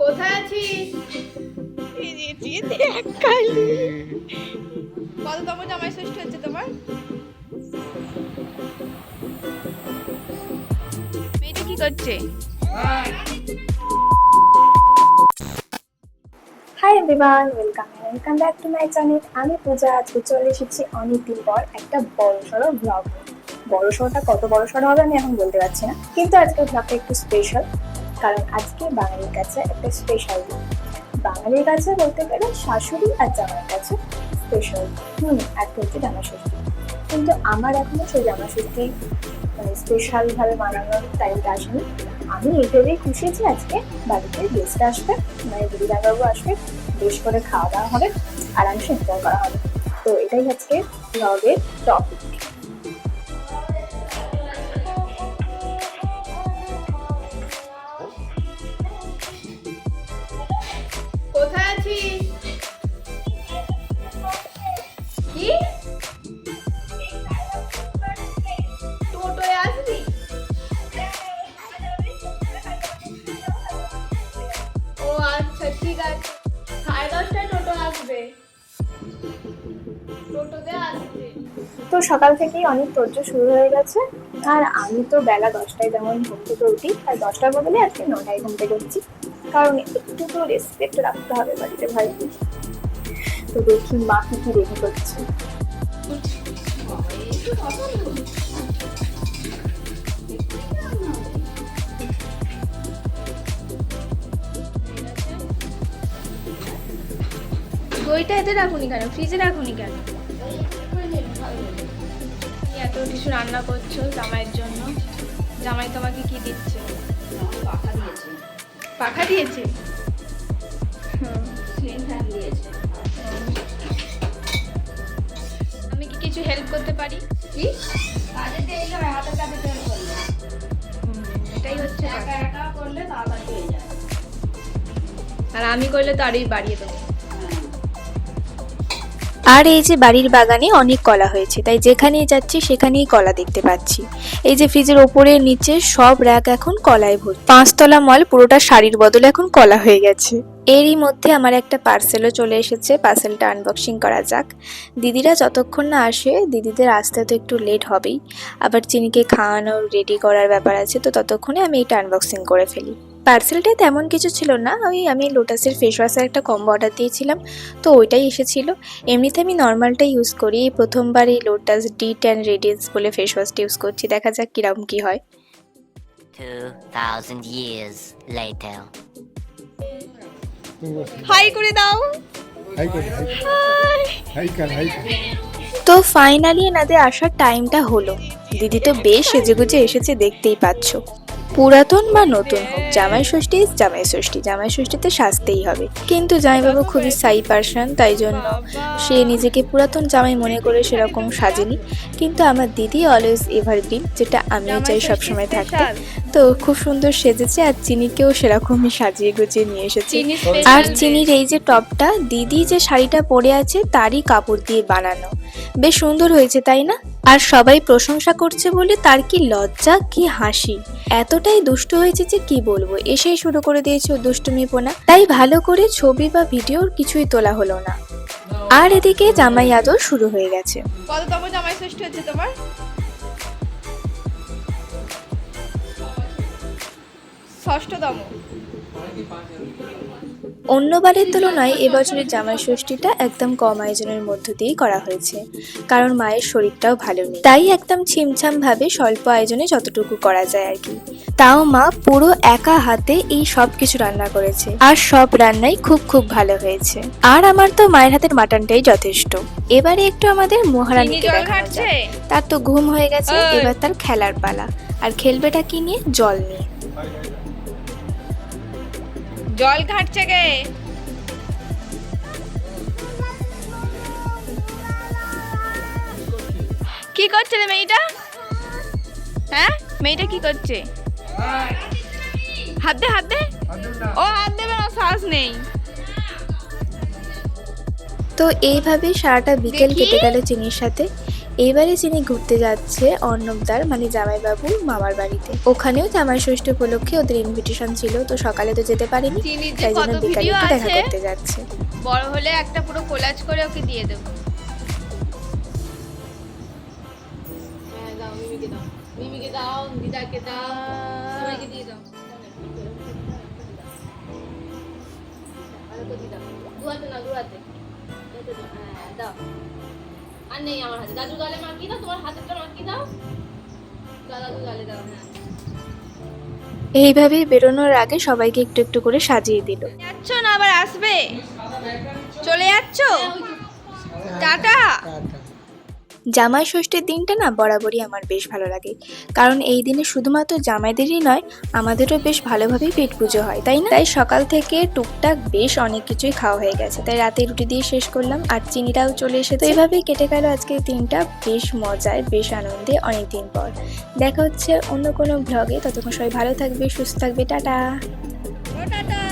কোথায় আছিস? কততম জামাই ষষ্ঠী হচ্ছে তোমার? মেয়েটা কি করছে? Hi everyone welcome welcome back to my channel আমি পূজা আজকে চলে এসেছি অনেকদিন পর একটা বড় সড়ো ব্লগ বড় সড়োটা কত বড় সড়ো হবে আমি এখন বলতে পারছি না। কিন্তু আজকের ব্লগটা একটু স্পেশাল কারণ আজকে বাঙালির কাছে একটা স্পেশাল দিন। বাঙালির কাছে বলতে গেলে শাশুড়ি আর জামার কাছে স্পেশাল হুম একটা হচ্ছে জামা ষষ্ঠী কিন্তু আমার এখনও সেই জামা ষষ্ঠী মানে স্পেশালভাবে বানানোর টাইমটা আসেনি। আমি ভেবেই খুশি যে আজকে বাড়িতে গেস্ট আসবে মানে দিদিদাবাবু আসবে, বেশ করে খাওয়া দাওয়া হবে আরামসে এনজয় করা হবে। তো এটাই আজকে ব্লগের টপিক তো সকাল থেকেই অনেক তোর্য শুরু হয়ে গেছে। আর আমি তো বেলা দশটায় যেমন ঘুম থেকে উঠি, আর দশটার বদলে আজকে নটায় ঘুম থেকে উঠছি। কারণ একটু তো রেসপেক্ট রাখতে হবে বাড়িতে ভাই। তো দেখি মা কি কি রেডি করছে। দইটা এতে রাখুনি কেন? ফ্রিজে রাখুনি কেন? এত কিছু রান্না করছ জামাইয়ের জন্য। জামাই তোমাকে কি দিচ্ছে? পাখা দিয়েছে। পাখা দিয়েছে? আমি কি কিছু হেল্প করতে পারি? কি? এটাই হচ্ছে আর আমি করলে তো আরোই বাড়িয়ে দেবো। আর এই যে বাড়ির বাগানে অনেক কলা হয়েছে, তাই যেখানেই যাচ্ছি সেখানেই কলা দেখতে পাচ্ছি। এই যে ফ্রিজের ওপরে নিচে সব র্যাক এখন কলায় ভর্তি। পাঁচতলা মল, পুরোটা শাড়ির বদলে এখন কলা হয়ে গেছে। এরই মধ্যে আমার একটা পার্সেলও চলে এসেছে, পার্সেলটা আনবক্সিং করা যাক। দিদিরা যতক্ষণ না আসে, দিদিদের আসতে তো একটু লেট হবেই। আবার চিনিকে খাওয়ানো রেডি করার ব্যাপার আছে, তো ততক্ষণে আমি এটা আনবক্সিং করে ফেলি। পার্সেলটায় তেমন কিছু ছিল না ওই আমি লোটাসের ফেস ওয়াশের একটা কম্বো অর্ডার দিয়েছিলাম তো ওইটাই এসেছিল। এমনিতে আমি নর্মালটা ইউজ করি প্রথমবার এই লোটাস ডি ট্যান রেডিয়েন্স বলে ফেস ওয়াশটা ইউজ করছি দেখা যাক কীরকম কি হয়। 2,000 years later. হাই করে দাও। হাই কার হাই কার হাই কার। তো ফাইনালি এনাদের আসার টাইমটা হলো। দিদি তো বেশ সেজেগুজে এসেছে দেখতেই পাচ্ছ। পুরাতন বা নতুন হোক জামাই ষষ্ঠী জামাই ষষ্ঠী জামাই ষষ্ঠীতে সাজতেই হবে। কিন্তু জামাইবাবু খুবই সাই পার্সন তাই জন্য সে নিজেকে পুরাতন জামাই মনে করে সেরকম সাজেনি। কিন্তু আমার দিদি অলওয়েজ এভারগ্রিন যেটা আমিও চাই সবসময় থাকতে। তো খুব সুন্দর সেজেছে আর চিনিকেও সেরকমই সাজিয়ে গুছিয়ে নিয়ে এসেছে। আর চিনির এই যে টপটা দিদি যে শাড়িটা পরে আছে তারই কাপড় দিয়ে বানানো। বেশ সুন্দর হয়েছে তাই না? আর সবাই প্রশংসা করছে বলে তার কি লজ্জা, কি হাসি। এতটাই দুষ্ট হয়েছে যে কি বলব, এসেই শুরু করে দিয়েছে দুষ্টুমি পোনা। তাই ভালো করে ছবি বা ভিডিওর কিছুই তোলা হলো না। আর এদিকে জামাই আদর শুরু হয়ে গেছে। কততম জামাই তোমার? ষষ্ঠতম। অন্যবারের তুলনায় এবছরের জামাই ষষ্ঠীটা একদম কম আয়োজনের মধ্য দিয়েই করা হয়েছে কারণ মায়ের শরীরটাও ভালো নেই। তাই একদম ছিমছাম ভাবে স্বল্প আয়োজনে যতটুকু করা যায় আর কি। তাও মা পুরো একা হাতে এই সব কিছু রান্না করেছে আর সব রান্নাই খুব খুব ভালো হয়েছে। আর আমার তো মায়ের হাতের মাটনটাই যথেষ্ট। এবারে একটু আমাদের মহারানীকে যাক। তার তো ঘুম হয়ে গেছে এবার তার খেলার পালা। আর খেলবেটা কি নিয়ে? জল নিয়ে। জল ঘাটছে গে। কি করছে রে মেয়েটা? হ্যাঁ? মেয়েটা কি করছে? হাত দে হাত দে। ও হাত দেবে না শ্বাস নেই। তো এইভাবেই সারাটা বিকেল। কেটে গেল চিনির সাথে। এবারে চিনি ঘুরতে যাচ্ছে অর্ণবদার মানে জামাইবাবুর মামার বাড়িতে। ওখানেও জামাই ষষ্ঠী উপলক্ষে ওদের ইনভিটেশন ছিল তো সকালে তো যেতে পারিনি তাই জন্য বিকালে একটু দেখা করতে যাচ্ছে। বড় হলে একটা পুরো কোলাজ করে ওকে দিয়ে দেবো। হ্যাঁ দাও মিমিকে দিদাকে দাও। সবাইকে দিয়ে দাও। দুয়াতে না দুয়াতে এতে দাও। হ্যাঁ আর নেই আমার হাতে। দাদু গালে মাখি দাও তোমার হাতেরটা মাখি দাও। দাদু গালে দাও হ্যাঁ এইভাবে বেরোনোর আগে সবাইকে একটু একটু করে সাজিয়ে দিল। যাচ্ছ না আবার আসবে? চলে যাচ্ছ? টাটা। জামাই ষষ্ঠীর দিনটা না বরাবরই আমার বেশ ভালো লাগে। কারণ এই দিনে শুধুমাত্র জামাইদেরই নয়, আমাদেরও বেশ ভালোভাবেই পেট পুজো হয়, তাই না? তাই সকাল থেকে টুকটাক বেশ অনেক কিছুই খাওয়া হয়ে গেছে। তাই রাতে রুটি দিয়ে শেষ করলাম আর চিনিটাও চলে এসেছে। এভাবেই কেটে গেল আজকের দিনটা বেশ মজায় বেশ আনন্দে অনেক দিন পর। দেখা হচ্ছে অন্য কোনো ব্লগে ততক্ষণ সবাই ভালো থাকবে, সুস্থ থাকবে। টাটা! টাটা!